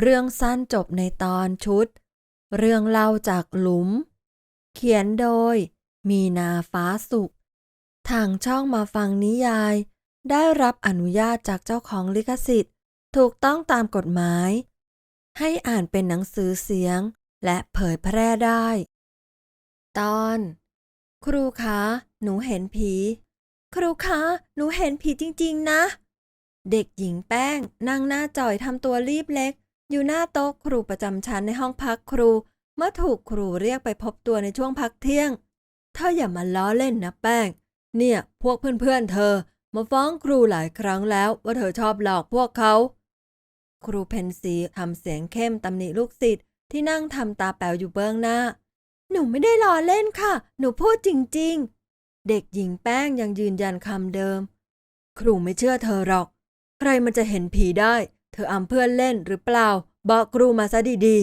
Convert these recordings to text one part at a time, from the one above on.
เรื่องสั้นจบในตอนชุด เรื่องเล่าจากหลุม เขียนโดย มีนาฟ้าสุข ทางช่องมาฟังนิยาย ได้รับอนุญาตจากเจ้าของลิขสิทธิ์ ถูกต้องตามกฎหมาย ให้อ่านเป็นหนังสือเสียงและเผยแพร่ได้ ตอน ครูคะ หนูเห็นผี ครูคะ หนูเห็นผีจริง ๆ นะ เด็กหญิงแป้งนั่งหน้าจ่อยทำตัวรีบเล็ก อยู่หน้าโต๊ะครูประจำชั้นในห้องพักครู เมื่อถูกครูเรียกไปพบตัวในช่วงพักเที่ยง เธออย่ามาล้อเล่นนะแป้ง เนี่ย พวกเพื่อนๆเธอ มาฟ้องครูหลายครั้งแล้วว่าเธอชอบหลอกพวกเขา ครูเพนสีทำเสียงเข้มตำหนิลูกศิษย์ที่นั่งทำตาแป๋วอยู่เบื้องหน้า หนูไม่ได้ล้อเล่นค่ะ หนูพูดจริง ๆ เด็กหญิงแป้งยังยืนยันคำเดิม ครูไม่เชื่อเธอหรอก ใครมันจะเห็นผีได้ เธออำเพื่อนเล่นหรือเปล่า บอกครูมาซะดี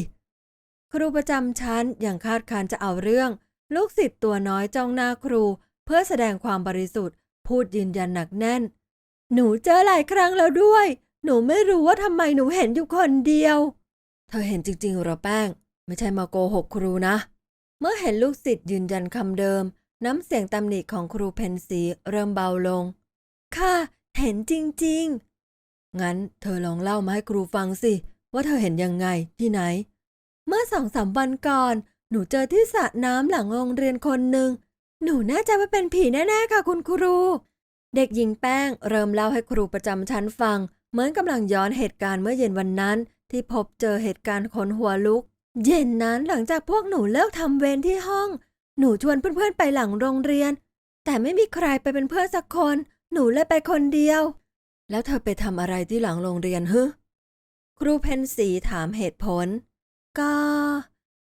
ๆ ครูประจำชั้นอย่างคาดคันจะเอาเรื่อง ลูกศิษย์ตัวน้อยจ้องหน้าครู เพื่อแสดงความบริสุทธิ์ พูดยืนยันหนักแน่น หนูเจอหลายครั้งแล้วด้วย หนูไม่รู้ว่าทำไมหนูเห็นอยู่คนเดียว เธอเห็นจริงๆหรอแป้ง ไม่ใช่มาโกหกครูนะ เมื่อเห็นลูกศิษย์ยืนยันคำเดิม น้ำเสียงตำหนิของครูเพนสีเริ่มเบาลง ค่ะ เห็นจริง ๆ งั้นเธอลองเล่ามาให้ครูฟังสิ ว่าเธอเห็นยังไงที่ไหน เมื่อสองสามวันก่อน หนูเจอที่สระน้ำหลังโรงเรียนคนหนึ่ง หนูแน่ใจว่าเป็นผีแน่ๆค่ะคุณครู เด็กหญิงแป้งเริ่มเล่าให้ครูประจำชั้นฟัง เหมือนกำลังย้อนเหตุการณ์เมื่อเย็นวันนั้น ที่พบเจอเหตุการณ์ขนหัวลุก เย็นนั้นหลังจากพวกหนูเลิกทำเวรที่ห้อง หนูชวนเพื่อนๆไปหลังโรงเรียน แต่ไม่มีใครไปเป็นเพื่อนสักคน หนูเลยไปคนเดียว แล้วเธอไปทำอะไรที่หลังโรงเรียนฮึครูเพนสีถามเหตุผล ก็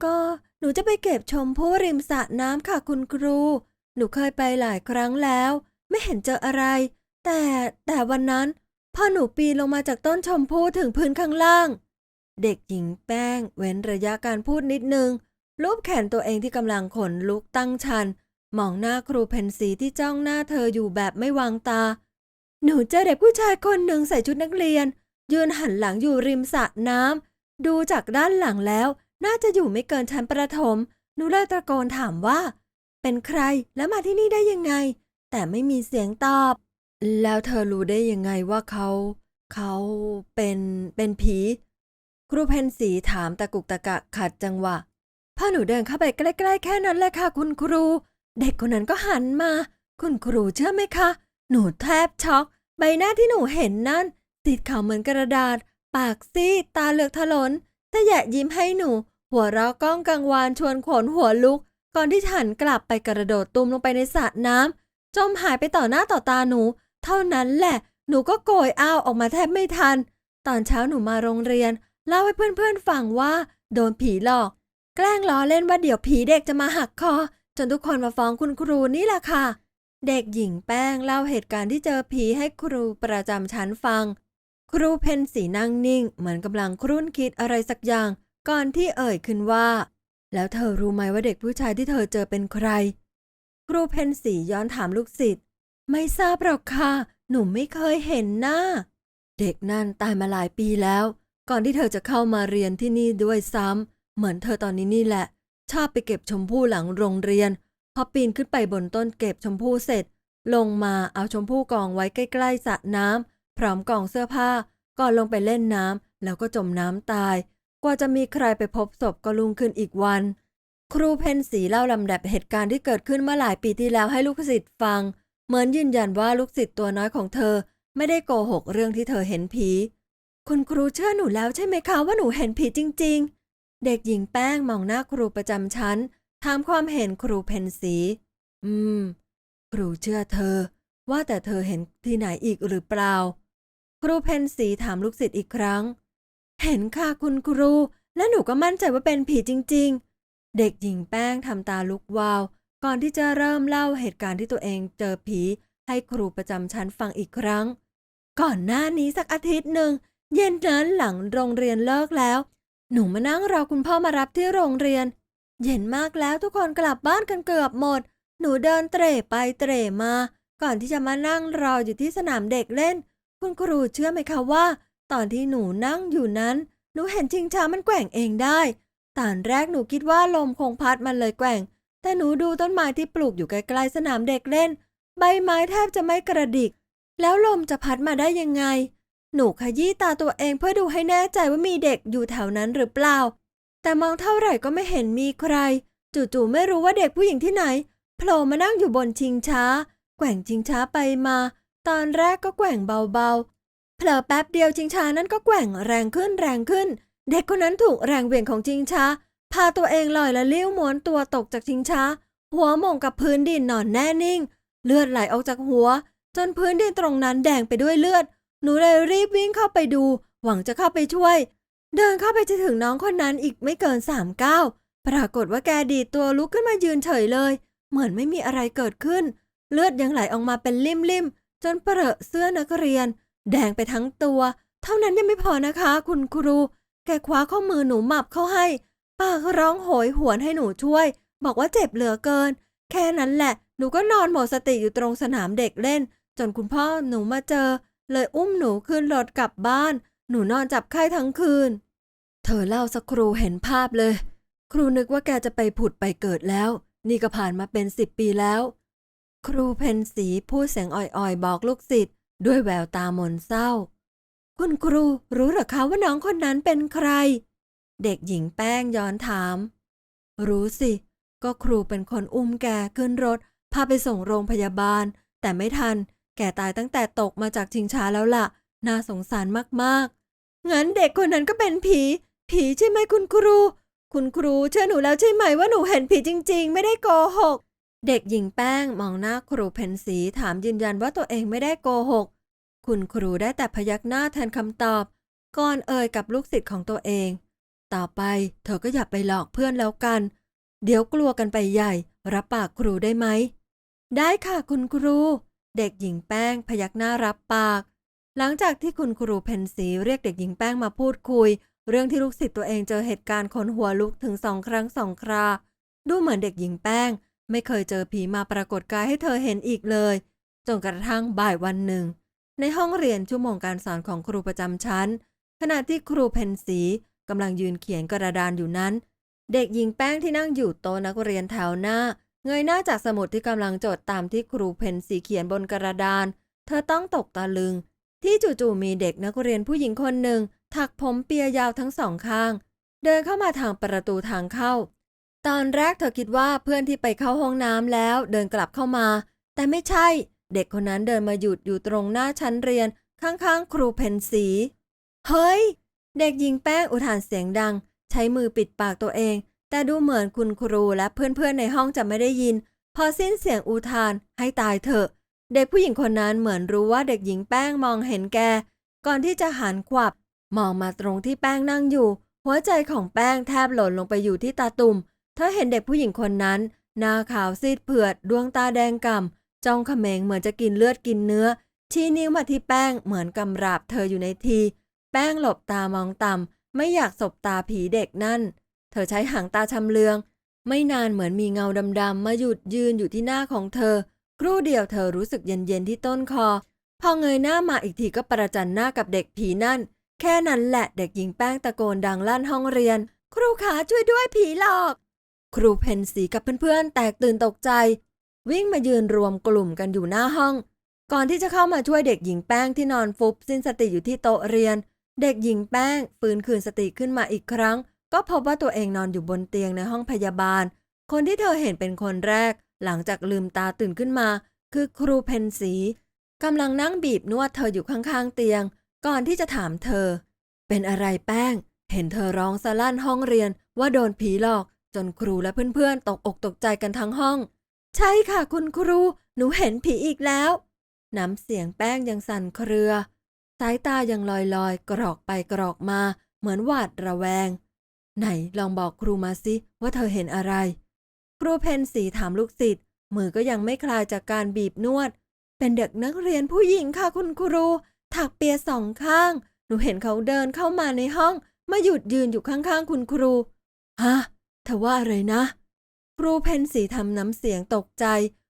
ก็หนูจะไปเก็บชมพู่ริมสระน้ำค่ะคุณครู หนูเคยไปหลายครั้งแล้ว ไม่เห็นเจออะไร แต่แต่วันนั้นพอหนูปีนลงมาจากต้นชมพู่ถึงพื้นข้างล่าง เด็กหญิงแป้ง เว้นระยะการพูดนิดนึงรูปแขนตัวเองที่กำลังขนลุกตั้งชัน มองหน้าครูเพนสีที่จ้องหน้าเธออยู่แบบไม่วางตา หนูเจอเด็กผู้ชายคนหนึ่งใส่ชุดนักเรียน ยืนหันหลังอยู่ริมสระน้ำดูจากด้านหลังแล้ว น่าจะอยู่ไม่เกินชั้นประถม หนูเลยตะโกนถามว่า เป็นใครแล้วมาที่นี่ได้ยังไง แต่ไม่มีเสียงตอบ แล้วเธอรู้ได้ยังไงว่าเขา เขาเป็นเป็นผี ครูเพนสีถามตะกุกตะกะขัดจังหวะพอหนูเดินเข้าไปใกล้ ๆ แค่นั้นแหละค่ะคุณครู เด็กคนนั้นก็หันมา คุณครูเชื่อไหมคะ หนูแทบช็อก ใบหน้าที่หนูเห็นนั่นติดขาวเหมือนกระดาษ ปากซีดตาเหลือกถลนแต่แยะยิ้มให้หนู หัวเราะก้องกังวานชวนขนหัวลุก ก่อนที่ฉันกลับไปกระโดดตุ้มลงไปในสระน้ำจมหายไปต่อหน้าต่อตาหนู เท่านั้นแหละ หนูก็โกยอ้าวออกมาแทบไม่ทัน ตอนเช้าหนูมาโรงเรียน เล่าให้เพื่อนๆฟังว่า โดนผีหลอก แกล้งล้อเล่นว่าเดี๋ยวผีเด็กจะมาหักคอ จนทุกคนมาฟ้องคุณครูนี่แหละค่ะ เด็กหญิงแป้งเล่าเหตุการณ์ที่เจอผีให้ครูประจำชั้นฟัง ครูเพนสีนั่งนิ่ง เหมือนกำลังครุ่นคิดอะไรสักอย่าง ก่อนที่เอ่ยขึ้นว่า แล้วเธอรู้ไหมว่าเด็กผู้ชายที่เธอเจอเป็นใคร ครูเพนสีย้อนถามลูกศิษย์ไม่ทราบหรอกค่ะ หนูไม่เคยเห็นหน้า เด็กนั่นตายมาหลายปีแล้ว ก่อนที่เธอจะเข้ามาเรียนที่นี่ด้วยซ้ำเหมือนเธอตอนนี้นี่แหละ ชอบไปเก็บชมพู่หลังโรงเรียน พอปีนขึ้นไปบนต้นเก็บชมพู่เสร็จ ลงมาเอาชมพู่กองไว้ใกล้ๆสระน้ำพร้อมกองเสื้อผ้าก่อนลงไปเล่นน้ำแล้วก็จมน้ำตาย กว่าจะมีใครไปพบศพก็ลุงขึ้นอีกวัน ครูเพนสีเล่าลำดับเหตุการณ์ที่เกิดขึ้นเมื่อหลายปีที่แล้วให้ลูกศิษย์ฟัง เหมือนยืนยันว่าลูกศิษย์ตัวน้อยของเธอ ไม่ได้โกหกเรื่องที่เธอเห็นผีคุณครูเชื่อหนูแล้วใช่ไหมคะว่าหนูเห็นผีจริง ๆ เด็กหญิงแป้งมองหน้าครูประจำชั้น ถามความเห็นครูเพนสี อืม ครูเชื่อเธอ ว่าแต่เธอเห็นที่ไหนอีกหรือเปล่า ครูเพนสีถามลูกศิษย์อีกครั้ง เห็นค่ะคุณครู และหนูก็มั่นใจว่าเป็นผีจริง ๆ เด็กหญิงแป้งทำตาลุกวาว ก่อนที่จะเริ่มเล่าเหตุการณ์ที่ตัวเองเจอผีให้ครูประจำชั้นฟังอีกครั้ง ก่อนหน้านี้สักอาทิตย์หนึ่งเย็นนั้นหลังโรงเรียนเลิกแล้ว หนูมานั่งรอคุณพ่อมารับที่โรงเรียน เย็นมากแล้วทุกคนกลับบ้านกันเกือบหมด หนูเดินเตร่ไปเตร่มา ก่อนที่จะมานั่งรออยู่ที่สนามเด็กเล่น คุณครูเชื่อไหมคะว่า ตอนที่หนูนั่งอยู่นั้น หนูเห็นชิงช้ามันแกว่งเองได้ตอนแรกหนูคิดว่าลมคงพัดมันเลยแกว่ง แต่หนูดูต้นไม้ที่ปลูกอยู่ใกล้ๆสนามเด็กเล่น ใบไม้แทบจะไม่กระดิก แล้วลมจะพัดมาได้ยังไง หนูขยี้ตาตัวเองเพื่อดูให้แน่ใจว่ามีเด็กอยู่แถวนั้นหรือเปล่า แต่มองเท่าไหร่ก็ไม่เห็นมีใคร จู่ๆไม่รู้ว่าเด็กผู้หญิงที่ไหนโผล่มานั่งอยู่บนชิงช้า แกว่งชิงช้าไปมา ตอนแรกก็แกว่งเบาๆเผลอแป๊บเดียวชิงช้านั้นก็แกว่งแรงขึ้นแรงขึ้น เด็กคนนั้นถูกแรงเหวี่ยงของชิงช้า พาตัวเองลอยและเลี้ยวม้วนตัวตกจากชิงช้า หัวหม่งกับพื้นดินนอนแน่นิ่ง เลือดไหลออกจากหัว จนพื้นดินตรงนั้นแดงไปด้วยเลือด หนูเลยรีบวิ่งเข้าไปดู หวังจะเข้าไปช่วย เดินเข้าไปจะถึงน้องคนนั้นอีกไม่เกินสามก้าวปรากฏว่าแกดีดตัวลุกขึ้นมายืนเฉยเลย เหมือนไม่มีอะไรเกิดขึ้น เลือดยังไหลออกมาเป็นลิ่มๆ จนเปรอะเสื้อนักเรียน แดงไปทั้งตัว เท่านั้นยังไม่พอนะคะ คุณครู แกคว้าข้อมือหนูหมับเข้าให้ ปากร้องโหยหวนให้หนูช่วย บอกว่าเจ็บเหลือเกิน แค่นั้นแหละ หนูก็นอนหมดสติอยู่ตรงสนามเด็กเล่น จนคุณพ่อหนูมาเจอ เลยอุ้มหนูขึ้นรถกลับบ้าน หนูนอนจับไข้ทั้งคืน เธอเล่าสักครูเห็นภาพเลย ครูนึกว่าแกจะไปผุดไปเกิดแล้ว นี่ก็ผ่านมาเป็นสิบปีแล้ว ครูเพนสีพูดเสียงอ่อยๆ บอกลูกศิษย์ด้วยแววตาหมนเศร้า คุณครูรู้หรอคะว่าน้องคนนั้นเป็นใคร เด็กหญิงแป้งย้อนถาม รู้สิ ก็ครูเป็นคนอุ้มแกขึ้นรถ พาไปส่งโรงพยาบาล แต่ไม่ทัน แกตายตั้งแต่ตกมาจากชิงช้าแล้วล่ะ น่าสงสารมากๆ งั้นเด็กคนนั้นก็เป็นผี ผีใช่ไหมคุณครู คุณครูเชื่อหนูแล้วใช่ไหมว่าหนูเห็นผีจริง ๆ ไม่ได้โกหก เด็กหญิงแป้งมองหน้าครูเพนสีถามยืนยันว่าตัวเองไม่ได้โกหก คุณครูได้แต่พยักหน้าแทนคำตอบ ก่อนเอ่ยกับลูกศิษย์ของตัวเอง ต่อไปเธอก็อย่าไปหลอกเพื่อนแล้วกัน เดี๋ยวกลัวกันไปใหญ่ รับปากครูได้ไหม ได้ค่ะคุณครู เด็กหญิงแป้งพยักหน้ารับปาก หลังจากที่คุณครูเพนสีเรียกเด็กหญิงแป้งมาพูดคุย เรื่องที่ลูกศิษย์ตัวเองเจอเหตุการณ์ขนหัวลุกถึงสองครั้งสองครา ดูเหมือนเด็กหญิงแป้ง ไม่เคยเจอผีมาปรากฏกายให้เธอเห็นอีกเลยจนกระทั่งบ่ายวันหนึ่ง ในห้องเรียนชั่วโมงการสอนของครูประจำชั้น ขณะที่ครูเพนสีกำลังยืนเขียนกระดานอยู่นั้น เด็กหญิงแป้งที่นั่งอยู่โต๊ะนักเรียนแถวหน้า เงยหน้าจากสมุดที่กำลังจดตามที่ครูเพนสีเขียนบนกระดาน เธอต้องตกตะลึง ที่จู่ๆมีเด็กนักเรียนผู้หญิงคนหนึ่ง ถักผมเปียยาวทั้งสองข้าง เดินเข้ามาทางประตูทางเข้า ตอนแรกเธอคิดว่าเพื่อนที่ไปเข้าห้องน้ำแล้วเดินกลับเข้ามา แต่ไม่ใช่ เด็กคนนั้นเดินมาหยุดอยู่ตรงหน้าชั้นเรียนข้างๆ ครูเพนสี เฮ้ย เด็กหญิงแป้งอุทานเสียงดัง ใช้มือปิดปากตัวเอง แต่ดูเหมือนคุณครูและเพื่อนๆในห้องจะไม่ได้ยิน พอสิ้นเสียงอุทานให้ตายเถอะ เด็กผู้หญิงคนนั้นเหมือนรู้ว่าเด็กหญิงแป้งมองเห็นแก ก่อนที่จะหันขวับ มองมาตรงที่แป้งนั่งอยู่ หัวใจของแป้งแทบหล่นลงไปอยู่ที่ตาตุ่ม เธอเห็นเด็กผู้หญิงคนนั้น หน้าขาวซีดเผือด ดวงตาแดงก่ำจ้องเขม็งเหมือนจะกินเลือดกินเนื้อ ชี้นิ้วมาที่แป้งเหมือนกำราบเธออยู่ในที แป้งหลบตามองต่ำไม่อยากสบตาผีเด็กนั่น เธอใช้หางตาชำเลือง ไม่นานเหมือนมีเงาดำๆมาหยุดยืนอยู่ที่หน้าของเธอ ครู่เดียวเธอรู้สึกเย็นๆที่ต้นคอ พอเงยหน้ามาอีกทีก็ประจันหน้ากับเด็กผีนั่น แค่นั้นแหละเด็กหญิงแป้งตะโกนดังลั่นห้องเรียน ครูขาช่วยด้วยผีหลอก ครูเพนสีกับเพื่อนๆ แตกตื่นตกใจ วิ่งมายืนรวมกลุ่มกันอยู่หน้าห้อง ก่อนที่จะเข้ามาช่วยเด็กหญิงแป้งที่นอนฟุบสิ้นสติอยู่ที่โต๊ะเรียน เด็กหญิงแป้งฟื้นคืนสติขึ้นมาอีกครั้ง ก็พบว่าตัวเองนอนอยู่บนเตียงในห้องพยาบาล คนที่เธอเห็นเป็นคนแรก หลังจากลืมตาตื่นขึ้นมา คือครูเพนสีกำลังนั่งบีบนวดเธออยู่ข้างๆเตียง ก่อนที่จะถามเธอ เป็นอะไรแป้ง เห็นเธอร้องสะลั่นห้องเรียนว่าโดนผีหลอก จนครูและเพื่อนๆ ตกอกตกใจกันทั้งห้อง ใช่ค่ะคุณครู หนูเห็นผีอีกแล้ว น้ำเสียงแป้งยังสั่นเครือ สายตายังลอยๆ กรอกไปกรอกมา เหมือนหวาดระแวง ไหนลองบอกครูมาสิว่าเธอเห็นอะไร ครูเพนสีถามลูกศิษย์มือก็ยังไม่คลายจากการบีบนวด เป็นเด็กนักเรียนผู้หญิงค่ะคุณครู ถักเปียสองข้าง หนูเห็นเขาเดินเข้ามาในห้อง มาหยุดยืนอยู่ข้างๆ คุณครูฮะเธอว่าอะไรนะ ครูเพนสีทำน้ำเสียงตกใจ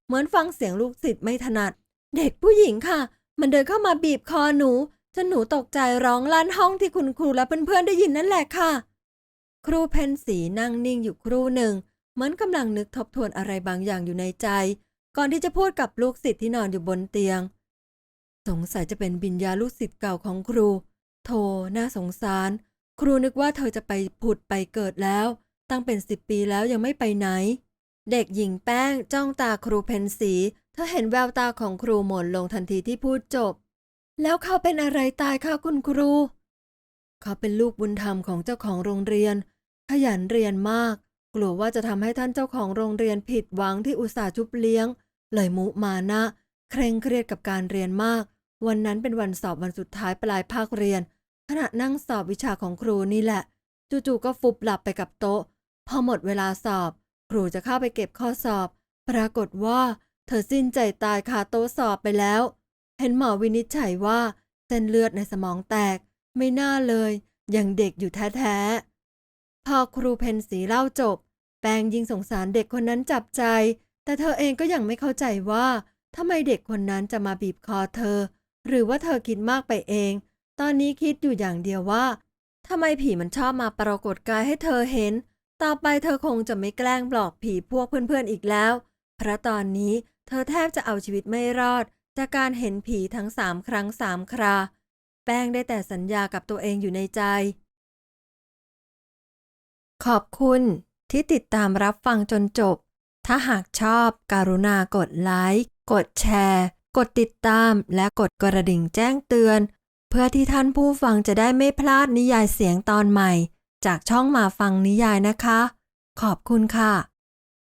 เหมือนฟังเสียงลูกศิษย์ไม่ถนัด เด็กผู้หญิงค่ะ มันเดินเข้ามาบีบคอหนูจนหนูตกใจร้องลั่นห้องที่คุณครูและเพื่อนๆได้ยินนั่นแหละค่ะ ครูเพนสีนั่งนิ่งอยู่ครู่หนึ่ง เหมือนกำลังนึกทบทวนอะไรบางอย่างอยู่ในใจ ก่อนที่จะพูดกับลูกศิษย์ที่นอนอยู่บนเตียง สงสัยจะเป็นบิญญาลูกศิษย์เก่าของครูโธ่น่าสงสาร ครูนึกว่าเธอจะไปผุดไปเกิดแล้ว ตั้งเป็นสิบปีแล้วยังไม่ไปไหน เด็กหญิงแป้งจ้องตาครูเพนสี เธอเห็นแววตาของครูหม่นลงทันทีที่พูดจบ แล้วเขาเป็นอะไรตายคะคุณครู เขาเป็นลูกบุญธรรมของเจ้าของโรงเรียน ขยันเรียนมาก กลัวว่าจะทำให้ท่านเจ้าของโรงเรียนผิดหวังที่อุตส่าห์ชุบเลี้ยง เลยมุมานะ เคร่งเครียดกับการเรียนมาก วันนั้นเป็นวันสอบวันสุดท้ายปลายภาคเรียน ขณะนั่งสอบวิชาของครูนี่แหละ จู่ๆก็ฟุบหลับไปกับโต๊ะ พอหมดเวลาสอบ ครูจะเข้าไปเก็บข้อสอบ ปรากฏว่าเธอสิ้นใจตายคาโต๊ะสอบไปแล้ว เห็นหมอวินิจฉัยว่าเส้นเลือดในสมองแตก ไม่น่าเลย ยังเด็กอยู่แท้ๆ พอครูเพนสีเล่าจบ ปงยิ่งสงสารเด็กคนนั้นจับใจ แต่เธอเองก็ยังไม่เข้าใจว่าทำไมเด็กคนนั้นจะมาบีบคอเธอ หรือว่าเธอคิดมากไปเอง ตอนนี้คิดอยู่อย่างเดียวว่าทำไมผีมันชอบมาปรากฏกายให้เธอเห็น ต่อไปเธอคงจะไม่แกล้งบอกผีพวกเพื่อนๆอีกแล้ว เพราะตอนนี้เธอแทบจะเอาชีวิตไม่รอด จากการเห็นผีทั้งสามครั้งสามครา แป้งได้แต่สัญญากับตัวเองอยู่ในใจ ขอบคุณ ที่ติดตามรับฟังจนจบ ถ้าหากชอบการุณากดไลค์ กดแชร์ กดติดตามและกดกระดิ่งแจ้งเตือน เพื่อที่ท่านผู้ฟังจะได้ไม่พลาดนิยายเสียงตอนใหม่ จากช่องมาฟังนิยายนะคะ ขอบคุณค่ะ